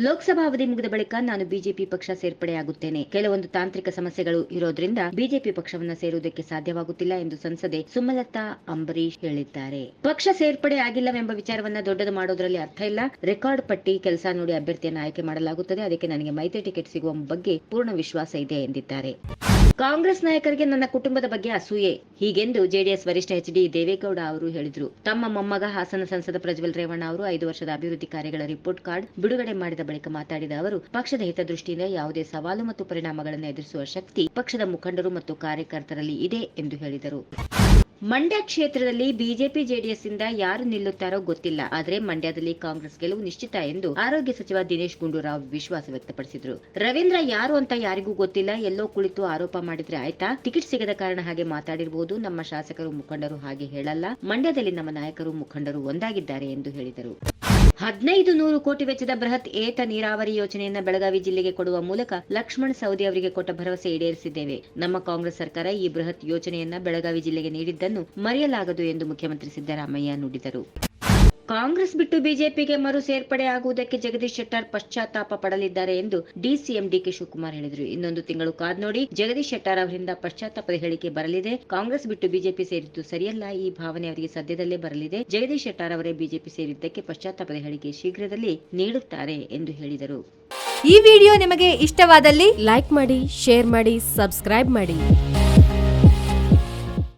ಲೋಕಸಭಾ ಅವಧಿ ಮುಗಿದ ಬಳಿಕ ನಾನು ಬಿಜೆಪಿ ಪಕ್ಷ ಸೇರ್ಪಡೆಯಾಗುತ್ತೇನೆ. ಕೆಲವೊಂದು ತಾಂತ್ರಿಕ ಸಮಸ್ಯೆಗಳು ಇರೋದ್ರಿಂದ ಬಿಜೆಪಿ ಪಕ್ಷವನ್ನ ಸೇರುವುದಕ್ಕೆ ಸಾಧ್ಯವಾಗುತ್ತಿಲ್ಲ ಎಂದು ಸಂಸದೆ ಸುಮಲತಾ ಅಂಬರೀಶ್ ಹೇಳಿದ್ದಾರೆ. ಪಕ್ಷ ಸೇರ್ಪಡೆ ಆಗಿಲ್ಲವೆಂಬ ವಿಚಾರವನ್ನ ದೊಡ್ಡದು ಮಾಡೋದ್ರಲ್ಲಿ ಅರ್ಥ ಇಲ್ಲ. ರೆಕಾರ್ಡ್ ಪಟ್ಟಿ ಕೆಲಸ ನೋಡಿ ಅಭ್ಯರ್ಥಿಯನ್ನು ಆಯ್ಕೆ ಮಾಡಲಾಗುತ್ತದೆ. ಅದಕ್ಕೆ ನನಗೆ ಮೈತ್ರಿ ಟಿಕೆಟ್ ಸಿಗುವ ಬಗ್ಗೆ ಪೂರ್ಣ ವಿಶ್ವಾಸ ಇದೆ ಎಂದಿದ್ದಾರೆ. ಕಾಂಗ್ರೆಸ್ ನಾಯಕರಿಗೆ ನನ್ನ ಕುಟುಂಬದ ಬಗ್ಗೆ ಅಸೂಯೆ. ಹೀಗೆಂದು ಜೆಡಿಎಸ್ ವರಿಷ್ಠ ಎಚ್ ಡಿ ದೇವೇಗೌಡ ಅವರು ಹೇಳಿದರು. ತಮ್ಮ ಮೊಮ್ಮಗ ಹಾಸನ ಸಂಸದ ಪ್ರಜ್ವಲ್ ರೇವಣ್ಣ ಅವರು ಐದು ವರ್ಷದ ಅಭಿವೃದ್ಧಿ ಕಾರ್ಯಗಳ ರಿಪೋರ್ಟ್ ಕಾರ್ಡ್ ಬಿಡುಗಡೆ ಮಾಡಿದ ಬಳಿಕ ಮಾತಾಡಿದ ಅವರು, ಪಕ್ಷದ ಹಿತದೃಷ್ಟಿಯಿಂದ ಯಾವುದೇ ಸವಾಲು ಮತ್ತು ಪರಿಣಾಮಗಳನ್ನು ಎದುರಿಸುವ ಶಕ್ತಿ ಪಕ್ಷದ ಮುಖಂಡರು ಮತ್ತು ಕಾರ್ಯಕರ್ತರಲ್ಲಿ ಇದೆ ಎಂದು ಹೇಳಿದರು. ಮಂಡ್ಯ ಕ್ಷೇತ್ರದಲ್ಲಿ ಬಿಜೆಪಿ, ಜೆಡಿಎಸ್ ಇಂದ ಯಾರು ನಿಲ್ಲುತ್ತಾರೋ ಗೊತ್ತಿಲ್ಲ. ಆದರೆ ಮಂಡ್ಯದಲ್ಲಿ ಕಾಂಗ್ರೆಸ್ ಗೆಲುವು ನಿಶ್ಚಿತ ಎಂದು ಆರೋಗ್ಯ ಸಚಿವ ದಿನೇಶ್ ಗುಂಡೂರಾವ್ ವಿಶ್ವಾಸ ವ್ಯಕ್ತಪಡಿಸಿದರು. ರವೀಂದ್ರ ಯಾರು ಅಂತ ಯಾರಿಗೂ ಗೊತ್ತಿಲ್ಲ. ಎಲ್ಲೋ ಕುಳಿತು ಆರೋಪ ಮಾಡಿದ್ರೆ ಆಯ್ತಾ? ಟಿಕೆಟ್ ಸಿಗದ ಕಾರಣ ಹಾಗೆ ಮಾತಾಡಿರಬಹುದು ನಮ್ಮ ಶಾಸಕರು ಮುಖಂಡರು ಹಾಗೆ ಹೇಳಲ್ಲ. ಮಂಡ್ಯದಲ್ಲಿ ನಮ್ಮ ನಾಯಕರು ಮುಖಂಡರು ಒಂದಾಗಿದ್ದಾರೆ ಎಂದು ಹೇಳಿದರು. ಹದಿನೈದು ನೂರು ಕೋಟಿ ವೆಚ್ಚದ ಬೃಹತ್ ಏತ ನೀರಾವರಿ ಯೋಜನೆಯನ್ನು ಬೆಳಗಾವಿ ಜಿಲ್ಲೆಗೆ ಕೊಡುವ ಮೂಲಕ ಲಕ್ಷ್ಮಣ್ ಸವದಿ ಅವರಿಗೆ ಕೊಟ್ಟ ಭರವಸೆ ಈಡೇರಿಸಿದ್ದೇವೆ. ನಮ್ಮ ಕಾಂಗ್ರೆಸ್ ಸರ್ಕಾರ ಈ ಬೃಹತ್ ಯೋಜನೆಯನ್ನ ಬೆಳಗಾವಿ ಜಿಲ್ಲೆಗೆ ನೀಡಿದ್ದನ್ನು ಮರೆಯಲಾಗದು ಎಂದು ಮುಖ್ಯಮಂತ್ರಿ ಸಿದ್ದರಾಮಯ್ಯ ನುಡಿದರು. ಕಾಂಗ್ರೆಸ್ ಬಿಟ್ಟು ಬಿಜೆಪಿಗೆ ಮರು ಸೇರ್ಪಡೆ ಆಗುವುದಕ್ಕೆ ಜಗದೀಶ್ ಶೆಟ್ಟರ್ ಪಶ್ಚಾತ್ತಾಪ ಪಡಲಿದ್ದಾರೆ ಎಂದು ಡಿಸಿಎಂ ಡಿಕೆ ಶಿವಕುಮಾರ್ ಹೇಳಿದರು. ಇನ್ನೊಂದು ತಿಂಗಳು ಕಾದ್ ನೋಡಿ ಜಗದೀಶ್ ಶೆಟ್ಟರ್ ಅವರಿಂದ ಪಶ್ಚಾತ್ತಾಪದ ಹೇಳಿಕೆ ಬರಲಿದೆ. ಕಾಂಗ್ರೆಸ್ ಬಿಟ್ಟು ಬಿಜೆಪಿ ಸೇರಿದ್ದು ಸರಿಯಲ್ಲ. ಈ ಭಾವನೆ ಅವರಿಗೆ ಸದ್ಯದಲ್ಲೇ ಬರಲಿದೆ. ಜಗದೀಶ್ ಶೆಟ್ಟರ್ ಅವರೇ ಬಿಜೆಪಿ ಸೇರಿದ್ದಕ್ಕೆ ಪಶ್ಚಾತ್ತಾಪದ ಹೇಳಿಕೆ ಶೀಘ್ರದಲ್ಲಿ ನೀಡುತ್ತಾರೆ ಎಂದು ಹೇಳಿದರು. ಈ ವಿಡಿಯೋ ನಿಮಗೆ ಇಷ್ಟವಾದಲ್ಲಿ ಲೈಕ್ ಮಾಡಿ, ಶೇರ್ ಮಾಡಿ, ಸಬ್ಸ್ಕ್ರೈಬ್ ಮಾಡಿ.